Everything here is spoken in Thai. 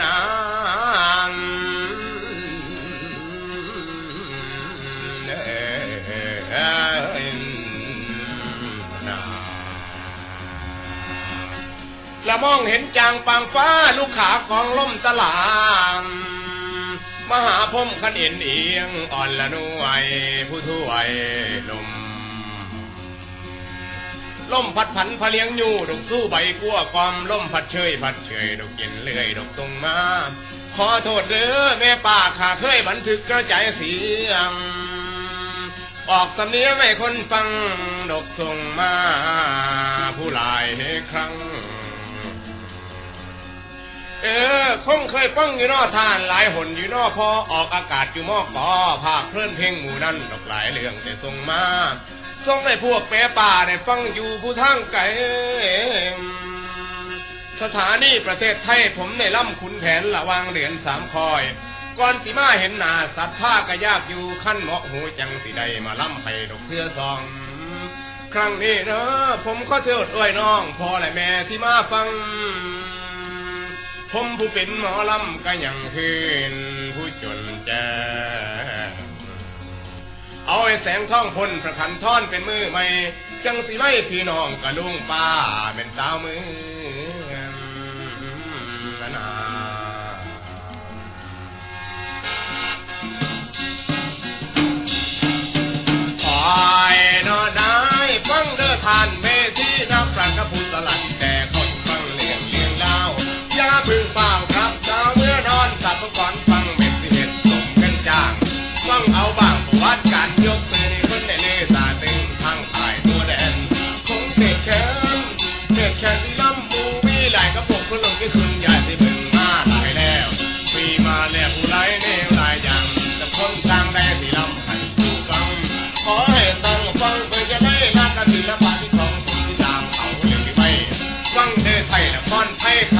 นางละมองเห็นจางปางฟ้าลูกขาของล่มตลางมหาพมขันเอ็นเอียงอ่อนละนวยผู้ถวยลม ล่มพัดผันพะเลียงอยู่ดอกสู้ใบกั้วความล่มพัดเชยพัดเชยดอกเย็นเลื่อยดอกทรงมาขอโทษเด้อแม่ป่าขาเคยบันทึกกระจายเสียง ออกสำเนียงให้คนฟังดอกทรงมาผู้หลายครั้ง เออคงเคยฟังอยู่นอทานหลายหนอยู่นอพอออกอากาศอยู่มอกอภาคเพลินเพลงหมู่นั้นดอกหลายเรื่องแต่ส่งมา ส่งให้พวกแม่ป่าได้ฟังอยู่ผู้ทางไกลสถานีประเทศไทยผมในล่ำขุนแผนระวังเหรียญสามคอยก่อนที่มาเห็นหนาสัตว์ท่าก็ยากอยู่ขั้นเหมาะหูจังสิได้มาล่ำให้ดอกเพื่อซอง ครั้งนี้เนอะผมขอเทิดด้วยน้องพ่อและแม่ที่มาฟัง ผมผู้เป็นหมอล่ำก็ยังคืนผู้จนแจ เอาไอ้แสงท่องพลประคันท่อนเป็นมือใหม่ จังสิไว้พี่น้องกะลุงป้าเป็นสาวมือนา one paper.